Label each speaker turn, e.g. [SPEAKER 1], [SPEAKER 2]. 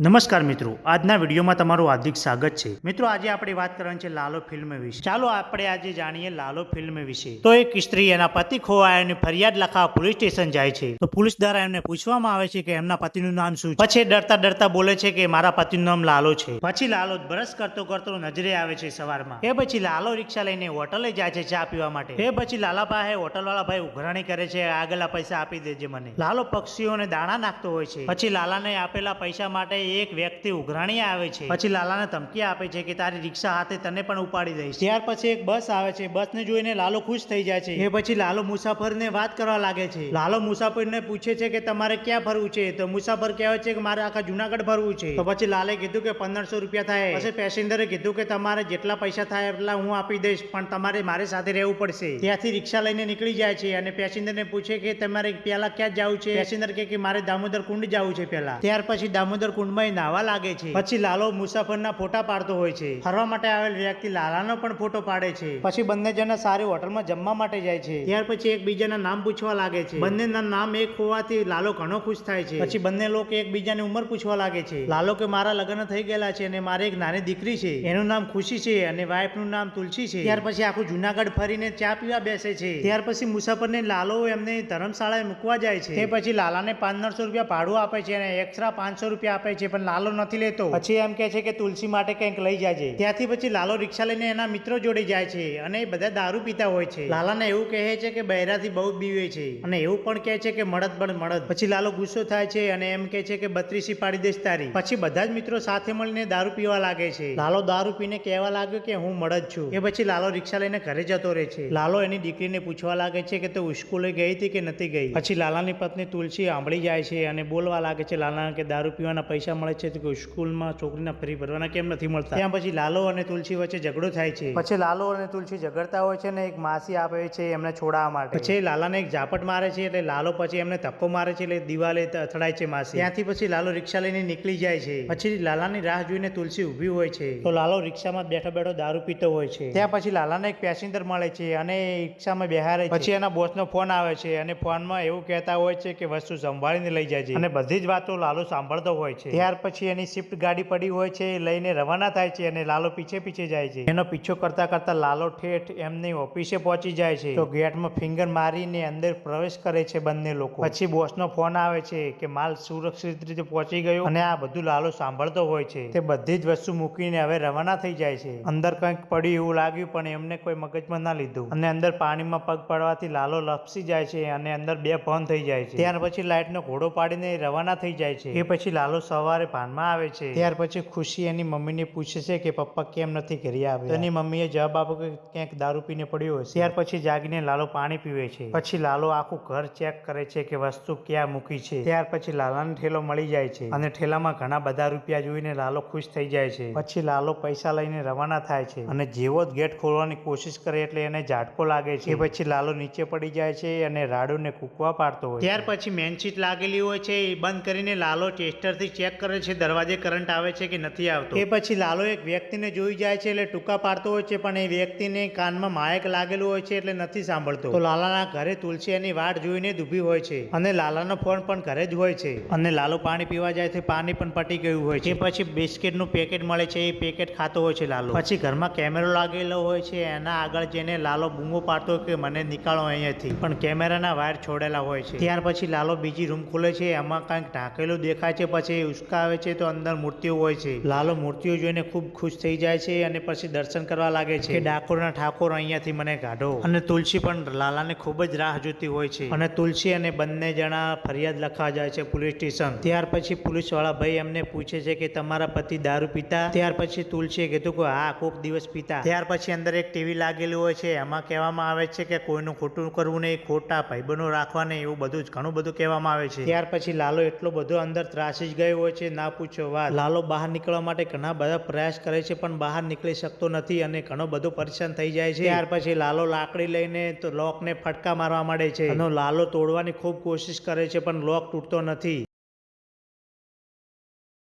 [SPEAKER 1] નમસ્કાર મિત્રો. આજના વિડીયોમાં તમારું હાર્દિક સ્વાગત છે. મિત્રો, આજે આપણે વાત કરવાની છે લાલો ફિલ્મ વિશે. ચાલો, આપણે આજે જાણીએ લાલો ફિલ્મ વિશે. તો એક સ્ત્રી એના પતિ ખોવાય અને ફરિયાદ લખાવા પોલીસ સ્ટેશન જાય છે. તો પોલીસ દ્વારા એમને પૂછવામાં આવે છે કે એમના પતિનું નામ શું છે? પછી ડરતા ડરતા બોલે છે કે મારા પતિનું નામ લાલો છે. પછી લાલો બ્રશ કરતો કરતો નજરે આવે છે સવારમાં. એ પછી લાલો રિક્ષા લઈને હોટલે જાય છે ચા પીવા માટે. એ પછી લાલા હોટલવાળા હોટલ વાળા ભાઈ ઉઘરાણી કરે છે, આગલા પૈસા આપી દેજે મને. લાલો પક્ષીઓને દાણા નાખતો હોય છે. પછી લાલાને આપેલા પૈસા માટે એક વ્યક્તિ ઉઘરાણી આવે છે. પછી લાલાને ધમકી આપે છે કે તારી રિક્ષા હાથે તને પણ ઉપાડી દઈશ. ત્યાર પછી એક બસ આવે છે. બસને જોઈને લાલો ખુશ થઈ જાય છે. એ પછી લાલો મુસાફરને વાત કરવા લાગે છે. લાલો મુસાફરને પૂછે છે કે તમારે ક્યાં ફરવું છે? તો મુસાફર કહેવાય છે કે મારે આખા જુનાગઢ ફરવું છે. તો પછી લાલે કીધું કે પંદરસો રૂપિયા થાય. પછી પેસેન્જરે કીધું કે તમારે જેટલા પૈસા થાય એટલા હું આપી દઈશ પણ તમારે મારી સાથે રહેવું પડશે. ત્યાંથી રિક્ષા લઈને નીકળી જાય છે અને પેસેન્જરને પૂછે કે તમારે પહેલા ક્યાં જવું છે? પેસેન્જર કે મારે દામોદર કુંડ જવું છે પહેલા. ત્યાર પછી દામોદર કુંડમાં એ નાવા લાગે છે. પછી લાલો મુસાફરના ફોટા પાડતો હોય છે. ફરવા માટે આવેલ વ્યક્તિ લાલાનો પણ ફોટો પાડે છે. પછી બંને જણા સારી હોટલમાં જમવા માટે જાય છે. ત્યાર પછી એકબીજાના નામ પૂછવા લાગે છે. બંનેના નામ એક હોવાથી લાલો ઘણો ખુશ થાય છે. પછી બંને લોકો એકબીજાની ઉંમર પૂછવા લાગે છે. લાલો કે મારા લગ્ન થઈ ગયેલા છે અને મારે એક નાની દીકરી છે. એનું નામ ખુશી છે અને વાઇફનું નામ તુલસી છે. ત્યાર પછી આખું જુનાગઢ ફરીને ચા પીવા બેસે છે. ત્યાર પછી મુસાફરને લાલો એમને ધર્મશાળાએ મૂકવા જાય છે. તે પછી લાલાને પંદરસો રૂપિયા ભાડું આપે છે અને એક્સ્ટ્રા પાંચસો રૂપિયા આપે છે. પણ લાલો નથી લેતો. પછી એમ કે છે કે તુલસી માટે કંઈક લઈ જાજે. ત્યાંથી પછી લાલો રિક્ષા લઈને એના મિત્રો જોડે જાય છે અને એ બધા દારૂ પીતા હોય છે. લાલાને એવું કહે છે કે બહેરાથી બહુ બીવે છે. અને એવું પણ કહે છે કે મળદ પણ મળદ પછી લાલો ગુસ્સો થાય છે અને એમ કહે છે કે બત્રીસી પાડી દેશ તારી. પછી બધા જ મિત્રો સાથે મળીને દારૂ પીવા લાગે છે. લાલો દારૂ પીને કહેવા લાગ્યો કે હું મળદ છું. એ પછી લાલો રિક્ષા લઈને ઘરે જતો રહે છે. લાલો એની દીકરીને પૂછવા લાગે છે કે તે સ્કૂલે ગઈ હતી કે નથી ગઈ? પછી લાલાની પત્ની તુલસી આંબળી જાય છે અને બોલવા લાગે છે લાલાને કે દારૂ પીવાના પૈસા મળે છે તો કોઈ સ્કૂલમાં છોકરીના ફરી ભરવાના કેમ નથી મળતા? ત્યાં પછી લાલો અને તુલસી વચ્ચે ઝઘડો થાય છે. પછી લાલો અને તુલસી ઝઘડતા હોય છે ને એક માસી આપે છે એમને છોડાવવા માટે. પછી લાલાને એક ઝાપટ મારે છે એટલે લાલો પછી એમને ધક્કો મારે છે એટલે દિવાલે અથડાય છે માસી. ત્યાંથી પછી લાલો રિક્ષા લઈને નીકળી જાય છે. પછી લાલાની રાહ જોઈને તુલસી ઊભી હોય છે. તો લાલો રિક્ષામાં બેઠો બેઠો દારૂ પીતો હોય છે. ત્યાં પછી લાલાને એક પેસેન્જર મળે છે અને એ રિક્ષામાં બેહારે પછી એના બોસનો ફોન આવે છે અને ફોનમાં એવું કહેતા હોય છે કે વસ્તુ સંભાળીને લઈ જાય છે અને બધી જ વાતો લાલો સાંભળતો હોય છે. ત્યાર પછી એની શિફ્ટ ગાડી પડી હોય છે, એ લઈને રવાના થાય છે અને લાલો પીછે પીછે જાય છે. એનો પીછો કરતા કરતા લાલો ઠેઠ એમની ઓફિસે પહોંચી જાય છે. તો ગેટમાં ફિંગર મારીને અંદર પ્રવેશ કરે છે બંને લોકો. પછી બોસનો ફોન આવે છે કે માલ સુરક્ષિત રીતે પહોંચી ગયો અને આ બધું લાલો સાંભળતો હોય છે. તે બધી જ વસ્તુ મૂકીને હવે રવાના થઈ જાય છે. અંદર કંઈક પડ્યું એવું લાગ્યું પણ એમને કોઈ મગજમાં ના લીધું. અને અંદર પાણીમાં પગ પડવાથી લાલો લપસી જાય છે અને અંદર બે ભન થઈ જાય છે. ત્યાર પછી લાઇટનો ઘોડો પાડીને રવાના થઈ જાય છે. એ પછી લાલો સવારે ભાનમાં આવે છે. ત્યાર પછી ખુશી એની મમ્મીને પૂછે છે કે પપ્પા કેમ નથી ઘરે આવ્યા? એની મમ્મીએ જવાબ આપ્યો કે ક્યાંક દારૂ પીને પડ્યો હશે. ત્યાર પછી જાગીને લાલો પાણી પીવે છે. પછી લાલો આખું ઘર ચેક કરે છે કે વસ્તુ ક્યાં મૂકી છે. ત્યાર પછી લાલાને ઠેલો મળી જાય છે. અને ઠેલામાં ઘણા બધા રૂપિયા જોઈને લાલો ખુશ થઈ જાય છે. પછી લાલો પૈસા લઈને રવાના થાય છે. અને જેવો જ ગેટ ખોલવાની કોશિશ કરે એટલે એને ઝાટકો લાગે છે. એ પછી લાલો નીચે પડી જાય છે અને રાડુને કૂકવા પાડતો હોય ત્યાર પછી મેનસીટ લાગેલી હોય છે. એ બંધ કરીને લાલો ટેસ્ટરથી ચેક કરે છે, દરવાજે કરંટ આવે છે કે નથી આવતો? એ પછી લાલો એક વ્યક્તિને જોઈ જાય છે એટલે ટૂંકા પાડતો હોય છે, પણ એ વ્યક્તિને કાનમાં માયક લાગેલું હોય છે એટલે નથી સાંભળતો. તો લાલાના ઘરે તુલસી એની વાટ જોઈને જ હોય છે અને લાલાનો ફોન પણ ઘરે જ હોય છે. અને લાલો પાણી પીવા જાય છે, પાણી પણ પટી ગયું હોય છે. પછી બિસ્કિટનું પેકેટ મળે છે, એ પેકેટ ખાતો હોય છે લાલો. પછી ઘરમાં કેમેરો લાગેલો હોય છે, એના આગળ જઈને લાલો બૂમો પાડતો કે મને નીકાળો અહીંયાથી. પણ કેમેરાના વાયર છોડેલા હોય છે. ત્યાર પછી લાલો બીજી રૂમ ખોલે છે, એમાં કંઈક ઢાંકેલું દેખાય છે, પછી ઉસકાવે છે તો અંદર મૂર્તિઓ હોય છે. લાલો મૂર્તિઓ જોઈને ખૂબ ખુશ થઈ જાય છે અને પછી દર્શન કરવા લાગે છે. કે ડાકોરના ઠાકોર અહીંયાથી મને કાઢો. અને તુલસી પણ લાલાને ખૂબ જ રાહ જોતી હોય છે. અને તુલસી અને બંને જણા ફરિયાદ લખવા જાય છે પોલીસ સ્ટેશન. ત્યાર પછી પોલીસવાળા ભાઈ એમને પૂછે છે કે તમારા પતિ દારૂ પીતા? ત્યાર પછી તુલસીએ કીધું કે હા કોક દિવસ પીતા. ત્યાર પછી અંદર એક ટીવી લાગેલું હોય છે. એમાં કહેવામાં આવે છે કે કોઈનું ખોટું કરવું નહીં ખોટા ભાઈબંધો રાખવા નહીં એવું બધું જ ઘણું બધું કહેવામાં આવે છે. ત્યાર પછી લાલો એટલો બધો અંદર ત્રાસી જ ગયો હોય છે ના પૂછો વાત. લાલો બહાર નીકળવા માટે ઘણા બધા પ્રયાસ કરે છે પણ બહાર નીકળી શકતો નથી અને ઘણો બધો પરેશાન થઈ જાય છે. ત્યાર પછી લાલો લાકડી લઈને તો લોકને ફટકા મારવા માંડે છે. અને લાલો તોડવાની ખૂબ કોશિશ કરે છે પણ લોક તૂટતો નથી.